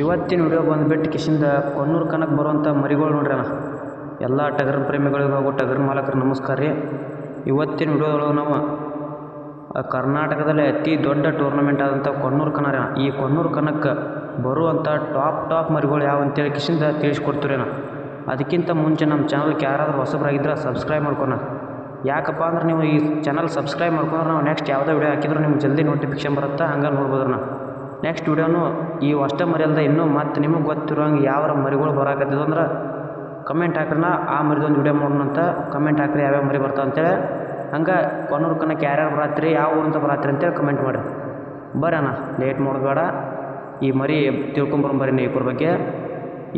ಇವತ್ತಿನ ವಿಡಿಯೋ ಬಂದುಬಿಟ್ಟು ಕಿಶಿಂದ ಕೊನ್ನೂರು ಕನಕ್ಕೆ ಬರುವಂಥ ಮರಿಗಳು ನೋಡ್ರಿ ಅಣ್ಣ. ಎಲ್ಲ ಟಗರ್ ಪ್ರೇಮಿಗಳಿಗೂ ಹಾಗೂ ಟಗರ್ ಮಾಲಕರು ನಮಸ್ಕಾರ ರೀ. ಇವತ್ತಿನ ವಿಡಿಯೋದೊಳಗೆ ನಾವು ಕರ್ನಾಟಕದಲ್ಲಿ ಅತಿ ದೊಡ್ಡ ಟೂರ್ನಮೆಂಟ್ ಆದಂಥ ಕೊನ್ನೂರು ಕನ ಈ ಕೊನ್ನೂರು ಕನಕ್ಕೆ ಬರುವಂಥ ಟಾಪ್ ಟಾಪ್ ಮರಿಗಳು ಯಾವ ಅಂತೇಳಿ ಕಿಶಿಂದ ತಿಳಿಸ್ಕೊಡ್ತೀವಿ ಅಣ್ಣ. ಅದಕ್ಕಿಂತ ಮುಂಚೆ ನಮ್ಮ ಚಾನಲ್ಗೆ ಯಾರಾದರೂ ಹೊಸಬರಾಗಿದ್ದರೆ ಸಬ್ಸ್ಕ್ರೈಬ್ ಮಾಡ್ಕೊಣ ಯಾಕಪ್ಪ ಅಂದ್ರೆ ನೀವು ಈ ಚಾನಲ್ ಸಬ್ಸ್ಕ್ರೈಬ್ ಮಾಡ್ಕೊಂಡ್ರೆ ನಾವು ನೆಕ್ಸ್ಟ್ ಯಾವುದೇ ವಿಡಿಯೋ ಹಾಕಿದ್ರು ನಿಮ್ಗೆ ಜಲ್ದಿ ನೋಟಿಫಿಕೇಶನ್ ಬರುತ್ತೆ? ಹಂಗೆ ನೋಡ್ಬೋದ್ರಣ್ಣ ನೆಕ್ಸ್ಟ್ ವಿಡಿಯೋನು ಈ ಅಷ್ಟೇ ಮರಿಯಲ್ದ ಇನ್ನೂ ಮತ್ತು ನಿಮಗೆ ಗೊತ್ತಿರೋಂಗೆ ಯಾವ ಮರಿಗಳು ಬರಾಕತ್ತಿದ್ವು ಅಂದ್ರೆ ಕಮೆಂಟ್ ಹಾಕ್ರನ, ಆ ಮರಿದೊಂದು ವಿಡಿಯೋ ಮಾಡೋಣ ಅಂತ ಕಮೆಂಟ್ ಹಾಕ್ರಿ ಯಾವ್ಯಾವ ಮರಿ ಬರ್ತಾವೆ ಅಂತೇಳಿ. ಹಂಗೆ ಕೊನೂರು ಕನಕ್ಕೆ ಯಾರ್ಯಾರು ಬರತ್ರಿ, ಯಾವ ಊರಿಂದ ಬರಾತ್ರಿ ಅಂತೇಳಿ ಕಮೆಂಟ್ ಮಾಡಿರಿ. ಅಣ್ಣ ಲೇಟ್ ಮಾಡೋದು ಈ ಮರಿ ತಿಳ್ಕೊಂಬರೋಣ ಬರ್ರಿ ನೀವು ಇಬ್ಬರ ಬಗ್ಗೆ.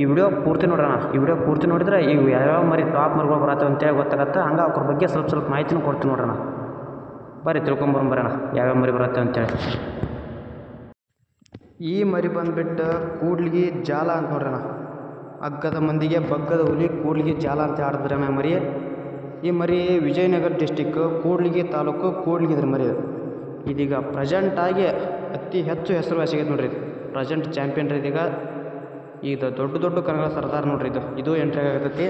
ಈ ವಿಡಿಯೋ ಪೂರ್ತಿ ನೋಡೋಣ ಈ ವಿಡಿಯೋ ಪೂರ್ತಿ ನೋಡಿದ್ರೆ ಈಗ ಯಾವ್ಯಾವ ಮರಿ ಟಾಪ್ ಮರಿಗಳು ಬರತ್ತವೆ ಅಂತೇಳಿ ಗೊತ್ತಾಗತ್ತೆ. ಹಂಗೆ ಅವ್ರ ಬಗ್ಗೆ ಸ್ವಲ್ಪ ಸ್ವಲ್ಪ ಮಾಹಿತಿನೂ ಕೊಡ್ತೀನಿ ನೋಡೋಣ ಬರ್ರಿ ತಿಳ್ಕೊಂಬರೋಣ ಬರೋಣ, ಯಾವ್ಯಾವ ಮರಿ ಬರತ್ತೆ ಅಂತೇಳಿ. ಈ ಮರಿ ಬಂದ್ಬಿಟ್ಟು ಕೂಡ್ಲಿಗಿ ಜಾಲ ಅಂತ ನೋಡ್ರಣ ಅಗ್ಗದ ಮಂದಿಗೆ ಬಗ್ಗದ ಹುಲಿ ಕೂಡ್ಲಿಗಿ ಜಾಲ ಅಂತ ಆಡಿದ್ರಣ ಮರಿ? ಈ ಮರಿ ವಿಜಯನಗರ ಡಿಸ್ಟಿಕ್ ಕೂಡ್ಲಿಗಿ ತಾಲೂಕು, ಕೂಡ್ಲಿಗಿ ಇದ್ರ ಮರಿ ಇದು. ಇದೀಗ ಪ್ರೆಸೆಂಟ್ ಆಗಿ ಅತಿ ಹೆಚ್ಚು ಹೆಸರುವಾಸಿ ಆಗೈತೆ ನೋಡ್ರಿ ಇದು. ಪ್ರೆಸೆಂಟ್ ಚಾಂಪಿಯನ್ ರೀ ಇದೀಗ. ಇದು ದೊಡ್ಡ ದೊಡ್ಡ ಕನ್ನಡ ಸರ್ದಾರ್ ನೋಡ್ರಿ ಇದು. ಇದು ಎಂಟ್ರಿ ಆಗತೈತಿ.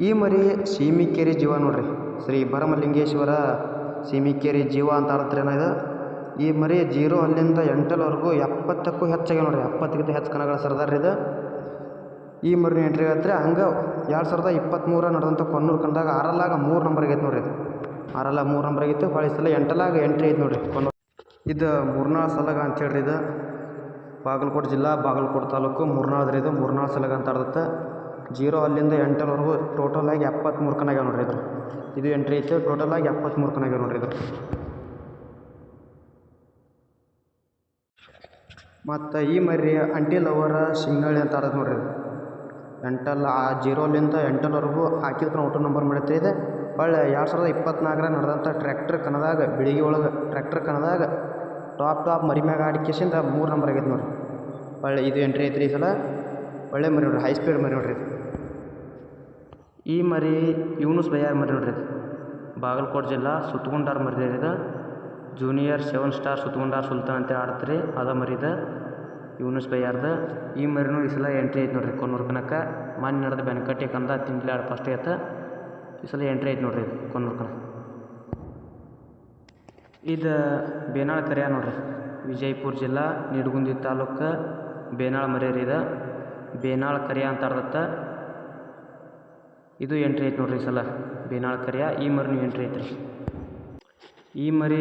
ಈ ಮರಿ ಸೀಮಿಕೇರಿ ಜೀವ ನೋಡ್ರಿ. ಶ್ರೀ ಭರಮಲಿಂಗೇಶ್ವರ ಸೀಮಿಕೇರಿ ಜೀವ ಅಂತ ಆಡ್ತಾರೇನ ಇದು? ಈ ಮರಿ ಜೀರೋ ಅಲ್ಲಿಂದ ಎಂಟಲ್ವರೆಗೂ ಎಪ್ಪತ್ತಕ್ಕೂ ಹೆಚ್ಚಾಗಿ ನೋಡ್ರಿ. ಎಪ್ಪತ್ತಕ್ಕಿಂತ ಹೆಚ್ಚು ಕನಗಳ ಸರ್ದಾರ ಇದು. ಈ ಮರಿ ಎಂಟ್ರಿ ಆಗತ್ತೆ ಹಂಗೆ ಎರಡು ಸಾವಿರದ ಇಪ್ಪತ್ತ್ಮೂರ ನಡೆದಂಥ ಕೊನ್ನೂರು ಕಂಡಾಗ ಆರಲ್ಲಾಗ ಮೂರು ನಂಬರ್ ಆಗೈತೆ ನೋಡ್ರಿ ಇದು. ಆರಲ್ಲ ಮೂರು ನಂಬರ್ ಆಗಿತ್ತು ಭಾಳ ಸಲ ಎಂಟಲಾಗ ಎಂಟ್ರಿ ಐತೆ ನೋಡ್ರಿ ಕೊನ್ನೂರು. ಇದು ಮೂರ್ನಾಳ್ ಸಲಗ ಅಂತ ಹೇಳ್ರಿ ಇದು. ಬಾಗಲಕೋಟೆ ಜಿಲ್ಲಾ, ಬಾಗಲಕೋಟೆ ತಾಲೂಕು ಮೂರ್ನಾಳ್ದ್ರಿ ಇದು, ಮೂರ್ನಾಳ್ ಸಲಗ ಅಂತ ಆಡ್ದತ್ತೆ ಜೀರೋ ಅಲ್ಲಿಂದ ಎಂಟಲ್ವರೆಗೂ ಟೋಟಲ್ ಆಗಿ ಎಪ್ಪತ್ತ್ಮೂರು ಕನಾಗ್ಯಾವ ನೋಡ್ರಿ ಇದು. ಇದು ಎಂಟ್ರಿ ಐತೆ ಟೋಟಲ್ ಆಗಿ ಎಪ್ಪತ್ತ್ಮೂರು ಕನಾಗ್ಯಾವ ನೋಡ್ರಿ ಇದು. ಮತ್ತು ಈ ಮರಿ ಅಂಟಿಲ್ ಅವರ ಶಿಂಗಳಿ ಅಂತ ಆಡೋದು ನೋಡ್ರಿ ಎಂಟಲ್, ಆ ಜೀರೋಲಿಂದ ಎಂಟಲ್ವರೆಗೂ ಹಾಕಿದ್ರೆ ಔಟೋ ನಂಬರ್ ಮಾಡೈತೆ ಇದೆ. ಒಳ್ಳೆ ಎರಡು ಸಾವಿರದ ಇಪ್ಪತ್ತ್ನಾಲ್ಕರ ನಡೆದಂಥ ಟ್ರ್ಯಾಕ್ಟರ್ ಕನದಾಗ ಬೆಳಿಗ್ಗೆ ಒಳಗೆ ಟ್ರ್ಯಾಕ್ಟರ್ ಕನದಾಗ ಟಾಪ್ ಟಾಪ್ ಮರಿ ಮ್ಯಾಗ ಆಡಿಕೆಸಿಂದ ಮೂರು ನಂಬರ್ ಆಗೈತೆ ನೋಡ್ರಿ. ಒಳ್ಳೆ ಇದು ಎಂಟ್ರಿ ಐತ್ರಿ ಈ ಸಲ. ಒಳ್ಳೆ ಮರಿ ನೋಡ್ರಿ ಹೈ ಸ್ಪೀಡ್ ಮರಿ ನೋಡ್ರಿ ಈ ಮರಿ ಯೂನುಸ್ ಬಯ್ಯಾರ ಮರಿ ನೋಡ್ರಿ ಬಾಗಲಕೋಟೆ ಜಿಲ್ಲಾ ಸುತ್ತಗುಂಡಾರ ಮರಿ ಇದು. ಜೂನಿಯರ್ ಸೆವೆನ್ ಸ್ಟಾರ್ ಸುತ್ಗುಂಡಾರ್ ಸುಲ್ತಾನ್ ಅಂತ ಆಡ್ತ್ರಿ ಅದ ಮರೀದ ಯೂನುಸ್ ಬಯ್ಯಾರ್ದ ಈ ಮರಿನೂ ಈ ಸಲ ಎಂಟ್ರಿ ಐತೆ ನೋಡ್ರಿ ಕೊನ್ನೂರು ಕನಕ. ಮನೆ ನಡೆದ ಬೆನಕಟ್ಟಿ ಕಂದ ತಿಂಗ್ಳಿ ಆಡ್ ಫಸ್ಟ್ ಐತೆ. ಈ ಸಲ ಎಂಟ್ರಿ ಐತೆ ನೋಡಿರಿ ಕೊನ್ನೂರು ಕನಕ. ಇದು ಬೇನಾಳ್ ಕರಿಯ ನೋಡ್ರಿ. ವಿಜಯಪುರ ಜಿಲ್ಲಾ, ನಿಡಗುಂದಿ ತಾಲೂಕು, ಬೇನಾಳ್ ಮರಿಯರಿ ಇದು. ಬೇನಾಳ್ ಕರಿಯ ಅಂತ ಆಡ್ದತ್ತ ಇದು ಎಂಟ್ರಿ ಐತೆ ನೋಡ್ರಿ ಈ ಸಲ. ಬೇನಾಳ್ ಕರಿಯ ಈ ಮರಿನೂ ಎಂಟ್ರಿ ಐತ್ರಿ. ಈ ಮರಿ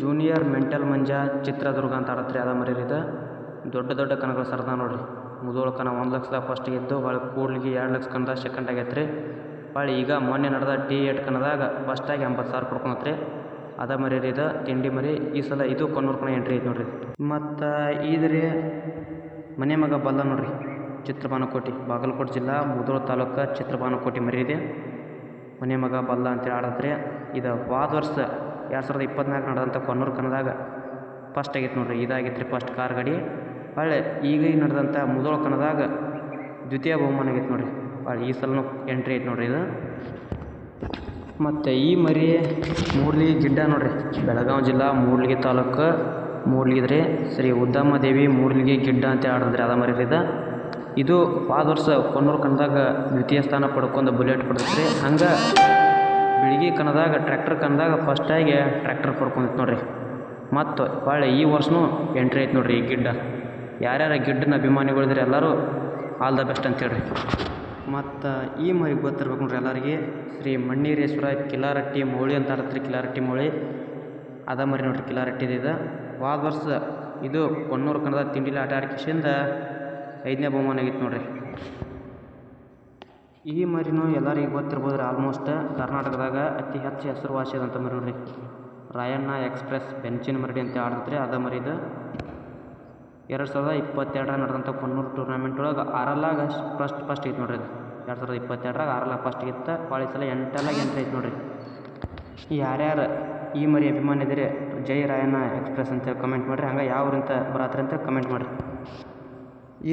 ಜೂನಿಯರ್ ಮೆಂಟಲ್ ಮಂಜ ಚಿತ್ರದುರ್ಗ ಅಂತ ಆಡತ್ರಿ, ಅದ ಮರಿ ಇದು. ದೊಡ್ಡ ದೊಡ್ಡ ಕನಗಳು ಸರ್ದ ನೋಡ್ರಿ. ಮುದೋಳ ಕನ ಒಂದು ಲಕ್ಷದ ಫಸ್ಟ್ ಗೆದ್ದು ಭಾಳ ಕೂಡ್ಲಿಗೆ ಎರಡು ಲಕ್ಷ ಕನದ ಸೆಕೆಂಡ್ ಆಗೈತೆ ರೀ ಈಗ ಮೊನ್ನೆ ನಡೆದ ಡಿ ಏಟ್ ಕನದಾಗ ಫಸ್ಟಾಗಿ ಎಂಬತ್ತು ಸಾವಿರ ಕೊಡ್ಕೊಂತ್ರಿ. ಅದ ಮರಿ ರೀ ಇದು, ತಿಂಡಿ ಮರಿ. ಈ ಸಲ ಇದು ಕೊನ್ನೂರು ಕಣ ಎಂಟ್ರಿ ಐತೆ ನೋಡ್ರಿ. ಮತ್ತು ಇದ್ರಿ ಮನೆ ಮಗ ಬಲ್ಲ ನೋಡ್ರಿ, ಚಿತ್ರಬಾನಕೋಟಿ, ಬಾಗಲಕೋಟೆ ಜಿಲ್ಲಾ, ಮುದೋಳ ತಾಲೂಕು ಚಿತ್ರಬಾನಕೋಟಿ ಮರಿ ಇದೆ. ಮನೆ ಮಗ ಬಲ್ಲ ಅಂತೇಳಿ ಆಡತ್ರಿ. ಇದು ವಾದ ವರ್ಷ ಎರಡು ಸಾವಿರದ ಇಪ್ಪತ್ತ್ನಾಲ್ಕು ನಡೆದಂಥ ಕೊನ್ನೂರು ಕನ್ನದಾಗ ಫಸ್ಟ್ ಆಗೈತೆ ನೋಡಿರಿ. ಇದಾಗಿತ್ತು ರೀ ಫಸ್ಟ್ ಕಾರ್ ಗಾಡಿ. ಹೊಳ್ಳೆ ಈಗ ನಡೆದಂಥ ಮುದೋಳ ಕನ್ನದಾಗ ದ್ವಿತೀಯ ಬಹುಮಾನ ಆಗೈತೆ ನೋಡಿರಿ. ಭಾಳ ಈ ಸಲನೂ ಎಂಟ್ರಿ ಐತೆ ನೋಡ್ರಿ ಇದು. ಮತ್ತು ಈ ಮರಿ ಮೂರ್ಲಿ ಗಿಡ್ಡ ನೋಡಿರಿ. ಬೆಳಗಾವಿ ಜಿಲ್ಲಾ ಮೂರ್ಲಿಗಿ ತಾಲೂಕು ಮೂರ್ಲಿಗಿದ್ರಿ. ಶ್ರೀ ಉದ್ದಮ್ಮ ದೇವಿ ಮೂರ್ಲಿಗಿ ಗಿಡ್ಡ ಅಂತ ಆಡಿದ್ರಿ ಅದ ಮರಿ ಇದು. ಇದು ಹೋದ ವರ್ಷ ಕೊನ್ನೂರು ಕಣದಾಗ ದ್ವಿತೀಯ ಸ್ಥಾನ ಪಡ್ಕೊಂಡು ಬುಲೆಟ್ ಪಡೆದ್ರಿ ಹಂಗೆ ಬೆಳಿಗ್ಗೆ ಕಣದಾಗ, ಟ್ರ್ಯಾಕ್ಟರ್ ಕನ್ನದಾಗ ಫಸ್ಟಾಗಿ ಟ್ರ್ಯಾಕ್ಟರ್ ಪಡ್ಕೊಂಡಿತ್ತು ನೋಡ್ರಿ. ಮತ್ತು ಹೊಳ್ಳೆ ಈ ವರ್ಷನು ಎಂಟ್ರಿ ಐತೆ ನೋಡ್ರಿ ಈ ಗಿಡ್ಡ. ಯಾರ್ಯಾರ ಗಿಡ್ಡನ ಅಭಿಮಾನಿಗಳಿದ್ರೆ ಎಲ್ಲರೂ ಆಲ್ ದ ಬೆಸ್ಟ್ ಅಂತೇಳಿ ಮತ್ತು ಈ ಮರಿ ಗೊತ್ತಿರ್ಬೇಕು ನೋಡ್ರಿ ಎಲ್ಲರಿಗೆ. ಶ್ರೀ ಮಣ್ಣೀರೇಶ್ವರ ಕಿಲಾರಟ್ಟಿ ಮೌಳಿ ಅಂತ ಆಡತ್ರಿ, ಕಿಲಾರಟ್ಟಿ ಮೌಳಿ. ಅದ ಮರಿ ನೋಡ್ರಿ ಕಿಲಾರಟ್ಟಿದ ಇದು. ಹೋದ ವರ್ಷ ಇದು ಕೊನ್ನೂರು ಕನ್ನಡ ತಿಂಡಿಲಿ ಆಟ ಆಡ್ಕಿಸಿಂದ ಐದನೇ ಬಹುಮಾನ ಆಗಿತ್ತು ನೋಡ್ರಿ. ಈ ಮರಿನೂ ಎಲ್ಲರಿಗೆ ಗೊತ್ತಿರ್ಬೋದು ರೀ ಆಲ್ಮೋಸ್ಟ್ ಕರ್ನಾಟಕದಾಗ ಅತಿ ಹೆಚ್ಚು ಹೆಸರುವಾಸಿಯಾದಂಥ ಮರಿ ನೋಡಿರಿ. ರಾಯಣ್ಣ ಎಕ್ಸ್ಪ್ರೆಸ್ ಬೆಂಚಿನ ಮರಡಿ ಅಂತ ಆಡ್ತೈತ್ರಿ, ಅದ ಮರಿ ಇದು ಎರಡು ಸಾವಿರದ ಇಪ್ಪತ್ತೆರಡರಾಗ ನಡೆದಂಥ ಕೊನ್ನೂರು ಟೂರ್ನಮೆಂಟ್ ಒಳಗೆ ಆರಲ್ಲಾಗ ಫಸ್ಟ್ ಫಸ್ಟ್ ಐತೆ ನೋಡಿರಿ ಇದು ಎರಡು ಸಾವಿರದ ಇಪ್ಪತ್ತೆರಡರಾಗ ಆರಲ್ಲಾಗ ಫಸ್ಟ್ ಇತ್ತು ಭಾಳ ಸಲ ಎಂಟಲ್ಲಾಗ ಎಂಟ್ರಿ ಐತೆ ನೋಡ್ರಿ. ಯಾರ್ಯಾರು ಈ ಮರಿ ಅಭಿಮಾನಿ ಜೈ ರಾಯಣ್ಣ ಎಕ್ಸ್ಪ್ರೆಸ್ ಅಂತೇಳಿ ಕಮೆಂಟ್ ಮಾಡಿರಿ, ಹಂಗೆ ಯಾವ ಅಂತ ಬರತ್ರಿ ಅಂತ ಕಮೆಂಟ್ ಮಾಡಿರಿ.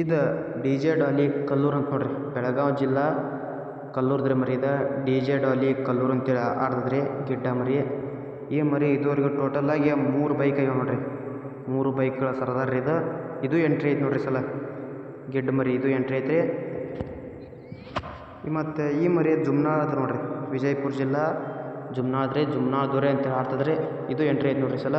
ಇದು ಡಿ ಜೆ ಡಾಲಿ ಕಲ್ಲೂರು ಅಂತ ನೋಡಿರಿ, ಬೆಳಗಾವಿ ಜಿಲ್ಲಾ ಕಲ್ಲೂರ್ದ್ರಿ ಮರಿ ಇದು. ಡಿ ಜೆ ಡಾಲಿ ಕಲ್ಲೂರು ಅಂತೇಳಿ ಆಡ್ತದ್ರಿ ಗಿಡ್ಡ ಮರಿ. ಈ ಮರಿ ಇದುವರೆಗೂ ಟೋಟಲಾಗಿ ಮೂರು ಬೈಕ್ ಆಗ್ಯಾವ ನೋಡ್ರಿ. ಮೂರು ಬೈಕ್ಗಳ ಸರದಾರ ಇದು. ಇದು ಎಂಟ್ರಿ ಐತೆ ನೋಡ್ರಿ ಸಲ. ಗಿಡ್ಡ ಮರಿ ಇದು ಎಂಟ್ರಿ ಐತ್ರಿ. ಮತ್ತು ಈ ಮರಿ ಜುಮ್ನಾ ಅದ ನೋಡ್ರಿ. ವಿಜಯಪುರ ಜಿಲ್ಲಾ ಜುಮ್ನಾದ್ ರೀ. ದೊರೆ ಅಂತ ಆಡ್ತದ್ರಿ. ಇದು ಎಂಟ್ರಿ ಐತೆ ನೋಡ್ರಿ ಸಲ.